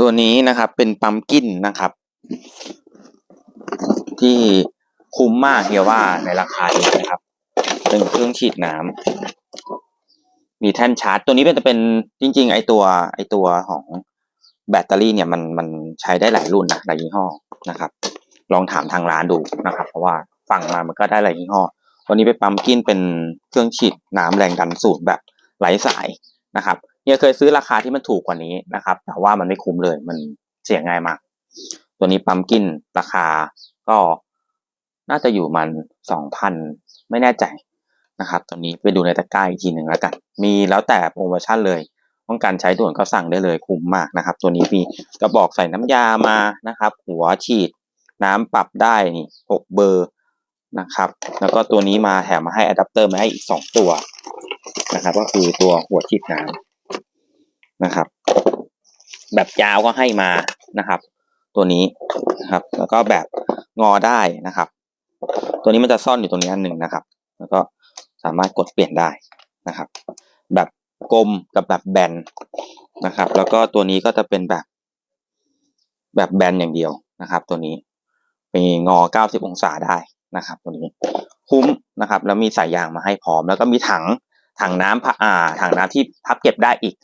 ตัวนี้นะครับเป็นปั๊มกินนะครับ ที่คุ้มมากเฮียว่าในราคานี้นะครับเป็นเครื่องฉีดน้ำมีแท่นชาร์จ ตัวนี้เป็นจะเป็นจริง ๆ ไอตัวไอตัวของแบตเตอรี่เนี่ยมันมันใช้ได้หลายรุ่นนะหลายยี่ห้อนะครับ ลองถามทางร้านดูนะครับ เพราะว่าฟังมามันก็ได้หลายยี่ห้อตัวนี้เป็นปั๊มกินเป็นเครื่องฉีดน้ำแรงดันสูงแบบไร้สายนะครับ เนี่ยเคยซื้อราคาที่มันถูกกว่านี้นะครับ แต่ว่ามันไม่คุ้มเลยมันเสียง่ายมาก ตัวนี้ปั๊มกินราคาก็น่าจะอยู่มันสองพันไม่แน่ใจนะครับตัวนี้ไปดูในตะกร้าอีกทีหนึ่งแล้วกัน มีแล้วแต่โปรโมชั่นเลยต้องการใช้ด่วนก็สั่งได้เลยคุ้มมากนะครับ ตัวนี้มีกระบอกใส่น้ำยามานะครับ หัวฉีด น้ำปรับได้นี่หกเบอร์นะครับ แล้วก็ตัวนี้มาแถมมาให้อะแดปเตอร์มาให้อีกสองตัวนะครับ ก็คือตัวหัวฉีดน้ำ นะครับ แบบยาวก็ให้มานะครับ ตัวนี้นะครับ แล้วก็แบบงอได้นะครับ ตัวนี้มันจะซ่อนอยู่ตรงนี้อันหนึ่งนะครับ แล้วก็สามารถกดเปลี่ยนได้นะครับ แบบกลมกับแบบแบนนะครับ แล้วก็ตัวนี้ก็จะเป็นแบบ แบบแบนอย่างเดียวนะครับ ตัวนี้เป็นงอ 90 องศาได้นะครับ ตัวนี้คุ้มนะครับ แล้วมีสายยางมาให้พร้อม แล้วก็มีถังถังน้ำพะอ่าถังน้ำที่พับเก็บได้อีก